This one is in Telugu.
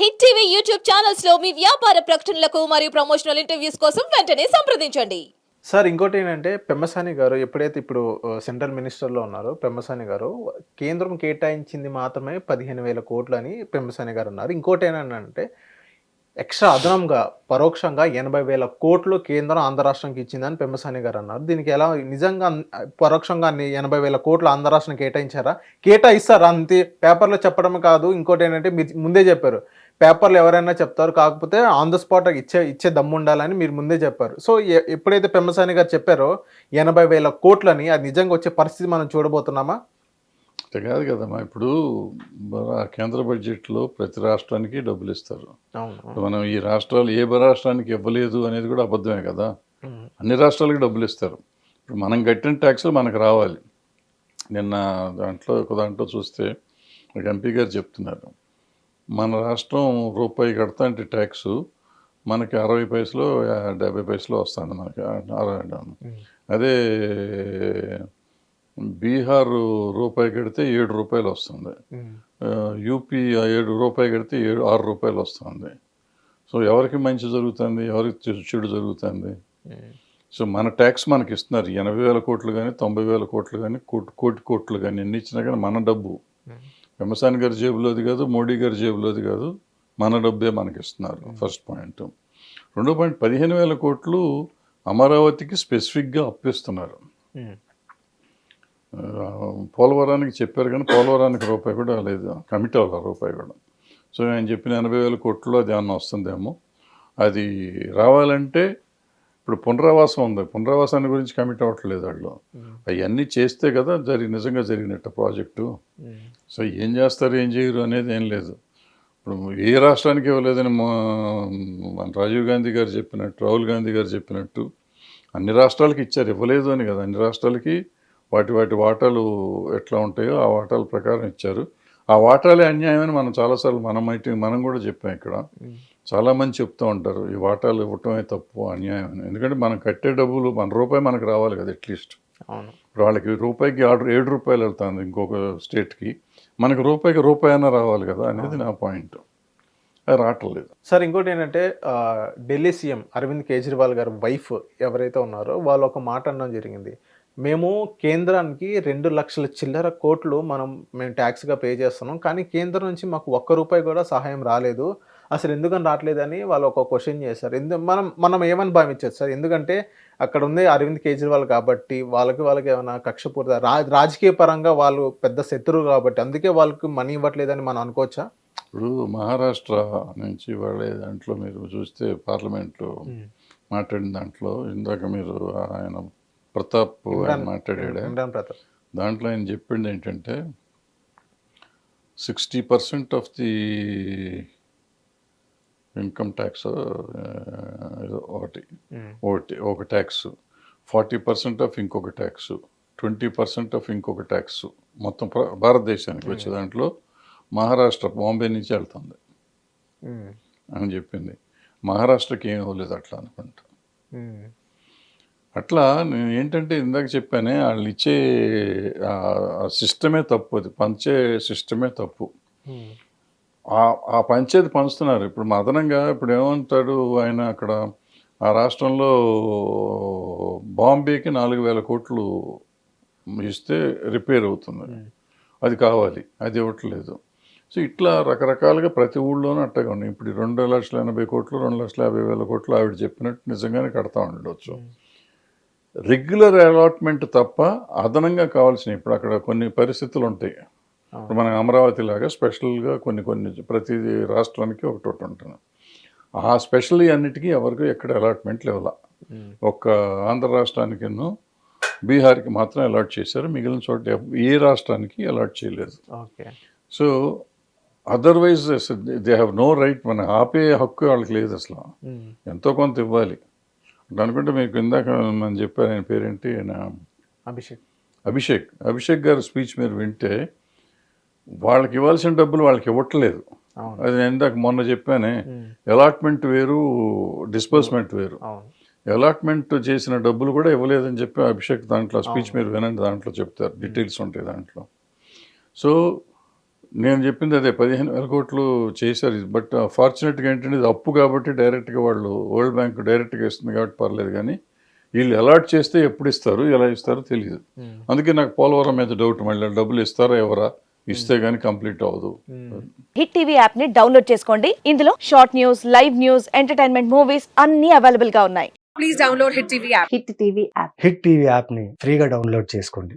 హిట్ టీవీ యూట్యూబ్ ఛానల్స్లో మీ వ్యాపార ప్రకటనలకు మరియు ప్రమోషనల్ ఇంటర్వ్యూస్ కోసం వెంటనే సంప్రదించండి. సార్ ఇంకోటి ఏంటంటే పెమ్మసాని గారు ఎప్పుడైతే ఇప్పుడు సెంట్రల్ మినిస్టర్లో ఉన్నారో పెమ్మసాని గారు కేంద్రం కేటాయించింది మాత్రమే పదిహేను వేల కోట్లు అని పెమ్మసాని గారు అన్నారు ఇంకోటి ఏంటంటే ఎక్స్ట్రా అదనంగా పరోక్షంగా ఎనభై వేల కోట్లు కేంద్రం ఆంధ్ర రాష్ట్రానికి ఇచ్చిందని పెమ్మసాని గారు అన్నారు. దీనికి ఎలా నిజంగా పరోక్షంగా ఎనభై వేల కోట్లు ఆంధ్ర రాష్ట్రం కేటాయించారా? కేటాయిస్తారా? అంతే. పేపర్లో చెప్పడమే కాదు. ఇంకోటి ఏంటంటే మీరు ముందే చెప్పారు. పేపర్లు ఎవరైనా చెప్తారు. కాకపోతే ఆన్ ద స్పాట్ ఇచ్చే ఇచ్చే దమ్ము ఉండాలని మీరు ముందే చెప్పారు. సో ఎప్పుడైతే పెమ్మసాని గారు చెప్పారో ఎనభై వేల కోట్లని అది నిజంగా వచ్చే పరిస్థితి మనం చూడబోతున్నామా? అంతే కాదు కదమ్మా. ఇప్పుడు కేంద్ర బడ్జెట్లో ప్రతి రాష్ట్రానికి డబ్బులు ఇస్తారు. మనం ఈ రాష్ట్రాలు ఏ రాష్ట్రానికి ఇవ్వలేదు అనేది కూడా అబద్ధమే కదా. అన్ని రాష్ట్రాలకి డబ్బులు ఇస్తారు. ఇప్పుడు మనం కట్టిన ట్యాక్సులు మనకు రావాలి. నిన్న దాంట్లో ఒక దాంట్లో చూస్తే ఒక ఎంపీ గారు చెప్తున్నారు. మన రాష్ట్రం రూపాయి కడతా అంటే ట్యాక్స్. మనకి అరవై పైసలు డెబ్బై పైసలు వస్తుంది మనకి. అరవై అదే బీహార్ రూపాయి కడితే ఏడు రూపాయలు వస్తుంది. యూపీ ఏడు రూపాయి కడితే ఏడు ఆరు రూపాయలు వస్తుంది. సో ఎవరికి మంచి జరుగుతుంది? ఎవరికి చెడు- జరుగుతుంది. సో మన ట్యాక్స్ మనకి ఇస్తున్నారు. ఎనభై వేల కోట్లు కానీ తొంభై వేల కోట్లు కానీ కోటి కోటి కోట్లు కానీ ఎన్ని ఇచ్చినా కానీ మన డబ్బు. వెంబసాని గారి జేబులోది కాదు మోడీ గారి జేబులోది కాదు. మన డబ్బే మనకి ఇస్తున్నారు ఫస్ట్ పాయింట్ రెండో పాయింట్ పదిహేను వేల కోట్లు అమరావతికి స్పెసిఫిక్గా అప్పిస్తున్నారు. ఆ, పోలవరానికి చెప్పారు కానీ పోలవరానికి రూపాయి కూడా లేదు కమిటీ అవ్వాలి రూపాయి కూడా. సో ఆయన చెప్పిన ఎనభై వేల కోట్లు అది ఏమన్నా వస్తుందేమో. అది రావాలంటే ఇప్పుడు పునరావాసం ఉంది. పునరావాసాన్ని గురించి కమిట్ అవ్వట్లేదు వాళ్ళు. అవన్నీ చేస్తే కదా జరిగి నిజంగా జరిగినట్టు ప్రాజెక్టు. ఉమ్. సో ఏం చేస్తారు ఏం చేయరు అనేది ఏం లేదు. ఇప్పుడు ఏ రాష్ట్రానికి ఇవ్వలేదని మన రాజీవ్ గాంధీ గారు చెప్పినట్టు రాహుల్ గాంధీ గారు చెప్పినట్టు అన్ని రాష్ట్రాలకి ఇచ్చారు. ఇవ్వలేదు అని కదా. అన్ని రాష్ట్రాలకి వాటి వాటి వాటాలు ఎట్లా ఉంటాయో ఆ వాటాల ప్రకారం ఇచ్చారు. ఆ వాటాలే అన్యాయమని మనం చాలాసార్లు మనం అయితే మనం కూడా చెప్పాం ఇక్కడ. చాలామంది చెప్తూ ఉంటారు ఈ వాటాలు ఇవ్వటమే తప్పు అన్యాయం అని. ఎందుకంటే మనం కట్టే డబ్బులు మన రూపాయి మనకు రావాలి కదా అట్లీస్ట్ అవును. ఇప్పుడు వాళ్ళకి రూపాయికి ఆర్డర్ ఏడు రూపాయలు వెళ్తుంది ఇంకొక స్టేట్కి. మనకి రూపాయికి రూపాయి అయినా రావాలి కదా అనేది నా పాయింట్. అది రావట్లేదు. సార్ ఇంకోటి ఏంటంటే ఢిల్లీ సీఎం అరవింద్ కేజ్రీవాల్ గారి వైఫ్ ఎవరైతే ఉన్నారో వాళ్ళు ఒక మాట అనడం జరిగింది. మేము కేంద్రానికి రెండు లక్షల చిల్లర కోట్లు మనం మేము ట్యాక్స్గా పే చేస్తున్నాం కానీ కేంద్రం నుంచి మాకు ఒక్క రూపాయి కూడా సహాయం రాలేదు. అసలు ఎందుకని రావట్లేదని వాళ్ళు ఒక క్వశ్చన్ చేశారు. ఎందు మనం మనం ఏమని భావించచ్చు సార్? ఎందుకంటే అక్కడ ఉంది అరవింద్ కేజ్రీవాల్ కాబట్టి వాళ్ళకి వాళ్ళకి ఏమైనా కక్షపూరిత రా రాజకీయ పరంగా వాళ్ళు పెద్ద శత్రువు కాబట్టి అందుకే వాళ్ళకి మనీ ఇవ్వట్లేదని మనం అనుకోవచ్చా? ఇప్పుడు మహారాష్ట్ర నుంచి వాళ్ళే దాంట్లో మీరు చూస్తే పార్లమెంట్లో మాట్లాడిన దాంట్లో ఇందాక మీరు ఆయన ప్రతాప్ ఆయన మాట్లాడాడే? దాంట్లో ఆయన చెప్పింది ఏంటంటే sixty percent of the income tax ఒకటి. ఒకటి ఒక ట్యాక్స్. ఫార్టీ పర్సెంట్ ఆఫ్ ఇంకొక ట్యాక్స్. ట్వంటీ పర్సెంట్ ఆఫ్ ఇంకొక ట్యాక్స్. మొత్తం భారతదేశానికి వచ్చే దాంట్లో మహారాష్ట్ర బాంబే నుంచి వెళ్తుంది. అని చెప్పింది. మహారాష్ట్రకి ఏం ఇవ్వలేదు అట్లా అనుకుంటా. అట్లా నేను ఏంటంటే ఇందాక చెప్పానే వాళ్ళు ఇచ్చే సిస్టమే తప్పు అది. పంచే సిస్టమే తప్పు. ఆ ఆ పంచేది పంచుతున్నారు. ఇప్పుడు మా అదనంగా ఇప్పుడు ఏమంటాడు ఆయన అక్కడ? ఆ రాష్ట్రంలో బాంబేకి నాలుగు వేల కోట్లు ఇస్తే రిపేర్ అవుతుంది. అది కావాలి. అది ఇవ్వట్లేదు సో ఇట్లా రకరకాలుగా ప్రతి ఊళ్ళోనూ అట్టగా ఉన్నాయి. ఇప్పుడు రెండు లక్షల ఎనభై కోట్లు రెండు లక్షల యాభై వేల కోట్లు ఆవిడ చెప్పినట్టు నిజంగానే కడతా ఉండొచ్చు. రెగ్యులర్ అలాట్మెంట్ తప్ప అదనంగా కావాల్సిన ఇప్పుడు అక్కడ కొన్ని పరిస్థితులు ఉంటాయి. ఇప్పుడు మన అమరావతి లాగా స్పెషల్గా కొన్ని కొన్ని ప్రతి రాష్ట్రానికి ఒకటి ఒకటి ఉంటుంది. ఆ స్పెషల్ అన్నిటికీ ఎవరికి ఎక్కడ అలాట్మెంట్ లేవాల. ఒక్క ఆంధ్ర రాష్ట్రానికి బీహార్కి మాత్రం అలాట్ చేశారు. మిగిలిన చోట ఏ రాష్ట్రానికి అలాట్ చేయలేదు. So otherwise they have no right మన ఆపే హక్కు వాళ్ళకి లేదు అసలు. ఎంతో కొంత ఇవ్వాలి. అనుకుంటే మీకు ఇందాక మనం చెప్పారు ఆయన పేరేంటి? ఆయన అభిషేక్. అభిషేక్. అభిషేక్ గారి స్పీచ్ మీరు వింటే వాళ్ళకి ఇవ్వాల్సిన డబ్బులు వాళ్ళకి ఇవ్వట్లేదు. అది నేను ఇందాక మొన్న చెప్పానే. అలాట్మెంట్ వేరు డిస్బర్స్మెంట్ వేరు. అలాట్మెంట్ చేసిన డబ్బులు కూడా ఇవ్వలేదని చెప్పి అభిషేక్ దాంట్లో స్పీచ్ మీరు వినండి దాంట్లో చెప్తారు డీటెయిల్స్ ఉంటాయి దాంట్లో. సో నేను చెప్పింది అదే పదిహేను వేల కోట్లు చేశారు. బట్ ఫార్చునేట్గా ఏంటంటే ఇది అప్పు కాబట్టి డైరెక్ట్గా వాళ్ళు వరల్డ్ బ్యాంక్ డైరెక్ట్గా ఇస్తుంది కాబట్టి పర్లేదు కానీ వీళ్ళు అలాట్ చేస్తే ఎప్పుడు ఇస్తారు ఎలా ఇస్తారో తెలియదు అందుకే నాకు పోలవరం మీద డౌట్ మళ్ళీ డబ్బులు ఇస్తారా ఎవరా ఇస్తే కానీ కంప్లీట్ అవ్వదు. హిట్ టీవీ యాప్ని డౌన్లోడ్ చేసుకోండి. ఇందులో short news live news entertainment movies అన్ని అవైలబుల్గా ఉన్నాయి. Please download Hit TV app. Hit TV app Hit TV యాప్ని ఫ్రీగా డౌన్లోడ్ చేసుకోండి.